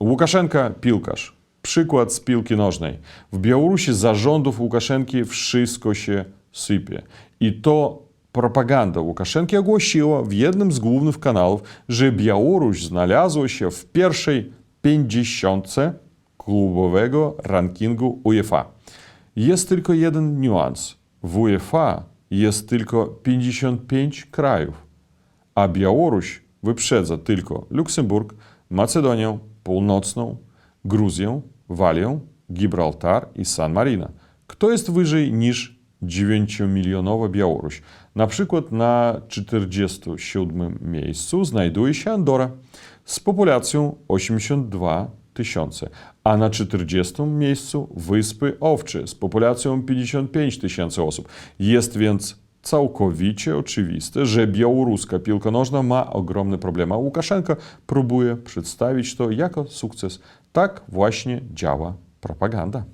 Łukaszenka piłkarz. Przykład z piłki nożnej. W Białorusi za rządów Łukaszenki wszystko się sypie. I to propaganda Łukaszenki ogłosiła w jednym z głównych kanałów, że Białoruś znalazła się w pierwszej pięćdziesiątce klubowego rankingu UEFA. Jest tylko jeden niuans. W UEFA jest tylko 55 krajów, a Białoruś wyprzedza tylko Luksemburg, Macedonię Północną, Gruzję, Walię, Gibraltar i San Marino. Kto jest wyżej niż 9-milionowa Białoruś? Na przykład na 47 miejscu znajduje się Andora z populacją 82 tysiące, a na 40 miejscu Wyspy Owcze z populacją 55 tysięcy osób. Jest więc całkowicie oczywiste, że białoruska piłka nożna ma ogromne problemy, a Łukaszenka próbuje przedstawić to jako sukces. Tak właśnie działa propaganda.